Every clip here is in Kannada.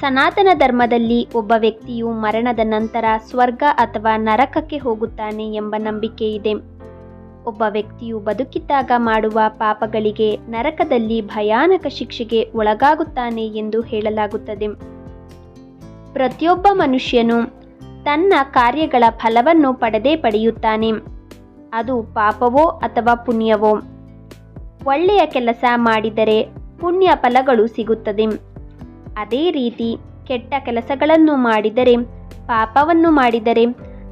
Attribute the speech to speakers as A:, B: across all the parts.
A: ಸನಾತನ ಧರ್ಮದಲ್ಲಿ ಒಬ್ಬ ವ್ಯಕ್ತಿಯು ಮರಣದ ನಂತರ ಸ್ವರ್ಗ ಅಥವಾ ನರಕಕ್ಕೆ ಹೋಗುತ್ತಾನೆ ಎಂಬ ನಂಬಿಕೆ ಇದೆ. ಒಬ್ಬ ವ್ಯಕ್ತಿಯು ಬದುಕಿದ್ದಾಗ ಮಾಡುವ ಪಾಪಗಳಿಗೆ, ನರಕದಲ್ಲಿ ಭಯಾನಕ ಶಿಕ್ಷೆಗೆ ಒಳಗಾಗುತ್ತಾನೆ ಎಂದು ಹೇಳಲಾಗುತ್ತದೆ. ಪ್ರತಿಯೊಬ್ಬ ಮನುಷ್ಯನು ತನ್ನ ಕಾರ್ಯಗಳ ಫಲವನ್ನು ಪಡೆದೇ ಪಡೆಯುತ್ತಾನೆ. ಅದು ಪಾಪವೋ ಅಥವಾ ಪುಣ್ಯವೋ? ಒಳ್ಳೆಯ ಕೆಲಸ ಮಾಡಿದರೆ ಪುಣ್ಯ ಫಲಗಳು ಸಿಗುತ್ತದೆ. ಅದೇ ರೀತಿ ಕೆಟ್ಟ ಕೆಲಸಗಳನ್ನು ಮಾಡಿದರೆ, ಪಾಪವನ್ನು ಮಾಡಿದರೆ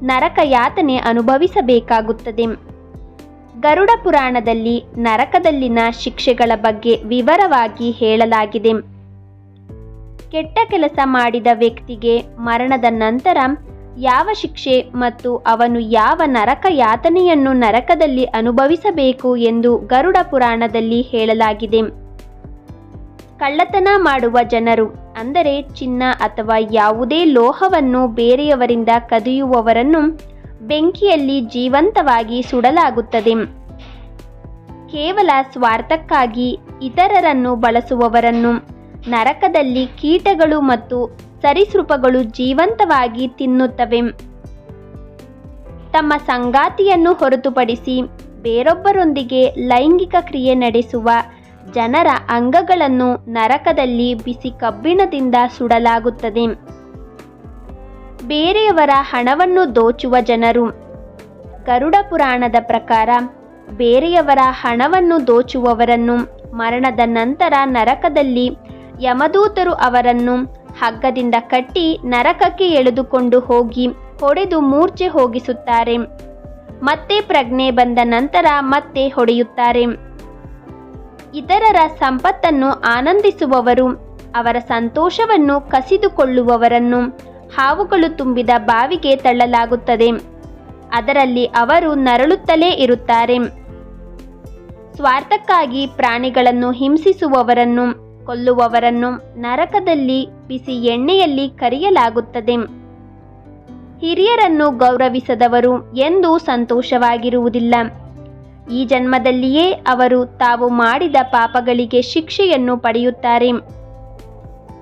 A: ನರಕ ಯಾತನೆ ಅನುಭವಿಸಬೇಕಾಗುತ್ತದೆ. ಗರುಡ ಪುರಾಣದಲ್ಲಿ ನರಕದಲ್ಲಿನ ಶಿಕ್ಷೆಗಳ ಬಗ್ಗೆ ವಿವರವಾಗಿ ಹೇಳಲಾಗಿದೆ. ಕೆಟ್ಟ ಕೆಲಸ ಮಾಡಿದ ವ್ಯಕ್ತಿಗೆ ಮರಣದ ನಂತರ ಯಾವ ಶಿಕ್ಷೆ ಮತ್ತು ಅವನು ಯಾವ ನರಕ ಯಾತನೆಯನ್ನು ನರಕದಲ್ಲಿ ಅನುಭವಿಸಬೇಕು ಎಂದು ಗರುಡ ಪುರಾಣದಲ್ಲಿ ಹೇಳಲಾಗಿದೆ. ಕಳ್ಳತನ ಮಾಡುವ ಜನರು, ಅಂದರೆ ಚಿನ್ನ ಅಥವಾ ಯಾವುದೇ ಲೋಹವನ್ನು ಬೇರೆಯವರಿಂದ ಕದಿಯುವವರನ್ನು ಬೆಂಕಿಯಲ್ಲಿ ಜೀವಂತವಾಗಿ ಸುಡಲಾಗುತ್ತದೆ. ಕೇವಲ ಸ್ವಾರ್ಥಕ್ಕಾಗಿ ಇತರರನ್ನು ಬಳಸುವವರನ್ನು, ನರಕದಲ್ಲಿ ಕೀಟಗಳು ಮತ್ತು ಸರೀಸೃಪಗಳು ಜೀವಂತವಾಗಿ ತಿನ್ನುತ್ತವೆ. ತಮ್ಮ ಸಂಗಾತಿಯನ್ನು ಹೊರತುಪಡಿಸಿ ಬೇರೊಬ್ಬರೊಂದಿಗೆ ಲೈಂಗಿಕ ಕ್ರಿಯೆ ನಡೆಸುವ ಜನರ ಅಂಗಗಳನ್ನು ನರಕದಲ್ಲಿ ಬಿಸಿ ಕಬ್ಬಿಣದಿಂದ ಸುಡಲಾಗುತ್ತದೆ. ಬೇರೆಯವರ ಹಣವನ್ನು ದೋಚುವ ಜನರು. ಗರುಡ ಪುರಾಣದ ಪ್ರಕಾರ ಬೇರೆಯವರ ಹಣವನ್ನು ದೋಚುವವರನ್ನು ಮರಣದ ನಂತರ ನರಕದಲ್ಲಿ ಯಮದೂತರು ಅವರನ್ನು ಹಗ್ಗದಿಂದ ಕಟ್ಟಿ ನರಕಕ್ಕೆ ಎಳೆದುಕೊಂಡು ಹೋಗಿ ಹೊಡೆದು ಮೂರ್ಛೆ ಹೋಗಿಸುತ್ತಾರೆ. ಮತ್ತೆ ಪ್ರಜ್ಞೆ ಬಂದ ನಂತರ ಮತ್ತೆ ಹೊಡೆಯುತ್ತಾರೆ. ಇತರರ ಸಂಪತ್ತನ್ನು ಆನಂದಿಸುವವರು, ಅವರ ಸಂತೋಷವನ್ನು ಕಸಿದುಕೊಳ್ಳುವವರನ್ನು ಹಾವುಗಳು ತುಂಬಿದ ಬಾವಿಗೆ ತಳ್ಳಲಾಗುತ್ತದೆ. ಅದರಲ್ಲಿ ಅವರು ನರಳುತ್ತಲೇ ಇರುತ್ತಾರೆ. ಸ್ವಾರ್ಥಕ್ಕಾಗಿ ಪ್ರಾಣಿಗಳನ್ನು ಹಿಂಸಿಸುವವರನ್ನು, ಕೊಲ್ಲುವವರನ್ನು ನರಕದಲ್ಲಿ ಬಿಸಿ ಎಣ್ಣೆಯಲ್ಲಿ ಕರಿಯಲಾಗುತ್ತದೆ. ಹಿರಿಯರನ್ನು ಗೌರವಿಸದವರು ಎಂದೂ ಸಂತೋಷವಾಗಿರುವುದಿಲ್ಲ. ಈ ಜನ್ಮದಲ್ಲಿಯೇ ಅವರು ತಾವು ಮಾಡಿದ ಪಾಪಗಳಿಗೆ ಶಿಕ್ಷೆಯನ್ನು ಪಡೆಯುತ್ತಾರೆ.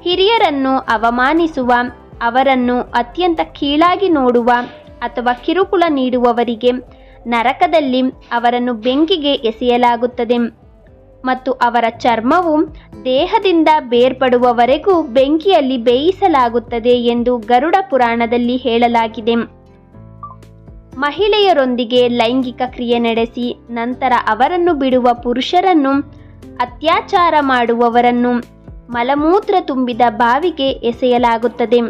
A: ಹಿರಿಯರನ್ನು ಅವಮಾನಿಸುವ, ಅವರನ್ನು ಅತ್ಯಂತ ಕೀಳಾಗಿ ನೋಡುವ ಅಥವಾ ಕಿರುಕುಳ ನೀಡುವವರಿಗೆ ನರಕದಲ್ಲಿ ಅವರನ್ನು ಬೆಂಕಿಗೆ ಎಸೆಯಲಾಗುತ್ತದೆ. ಮತ್ತು ಅವರ ಚರ್ಮವು ದೇಹದಿಂದ ಬೇರ್ಪಡುವವರೆಗೂ ಬೆಂಕಿಯಲ್ಲಿ ಬೇಯಿಸಲಾಗುತ್ತದೆ ಎಂದು ಗರುಡ ಪುರಾಣದಲ್ಲಿ ಹೇಳಲಾಗಿದೆ. ಮಹಿಳೆಯರೊಂದಿಗೆ ಲೈಂಗಿಕ ಕ್ರಿಯೆ ನಡೆಸಿ ನಂತರ ಅವರನ್ನು ಬಿಡುವ ಪುರುಷರನ್ನು, ಅತ್ಯಾಚಾರ ಮಾಡುವವರನ್ನು ಮಲಮೂತ್ರ ತುಂಬಿದ ಬಾವಿಗೆ ಎಸೆಯಲಾಗುತ್ತದೆ.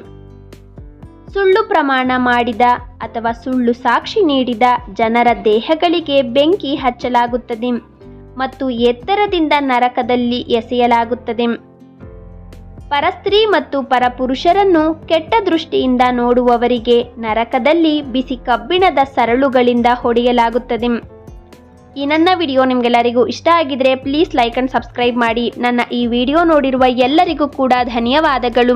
A: ಸುಳ್ಳು ಪ್ರಮಾಣ ಮಾಡಿದ ಅಥವಾ ಸುಳ್ಳು ಸಾಕ್ಷಿ ನೀಡಿದ ಜನರ ದೇಹಗಳಿಗೆ ಬೆಂಕಿ ಹಚ್ಚಲಾಗುತ್ತದೆ ಮತ್ತು ಎತ್ತರದಿಂದ ನರಕದಲ್ಲಿ ಎಸೆಯಲಾಗುತ್ತದೆ. ಪರಸ್ತ್ರೀ ಮತ್ತು ಪರಪುರುಷರನ್ನು ಕೆಟ್ಟ ದೃಷ್ಟಿಯಿಂದ ನೋಡುವವರಿಗೆ ನರಕದಲ್ಲಿ ಬಿಸಿ ಕಬ್ಬಿಣದ ಸರಳುಗಳಿಂದ ಹೊಡೆಯಲಾಗುತ್ತದೆ. ಈ ನನ್ನ ವಿಡಿಯೋ ನಿಮಗೆಲ್ಲರಿಗೂ ಇಷ್ಟ ಆಗಿದ್ರೆ ಪ್ಲೀಸ್ ಲೈಕ್ ಅಂಡ್ ಸಬ್ಸ್ಕ್ರೈಬ್ ಮಾಡಿ. ನನ್ನ ಈ ವಿಡಿಯೋ ನೋಡಿರುವ ಎಲ್ಲರಿಗೂ ಕೂಡ ಧನ್ಯವಾದಗಳು.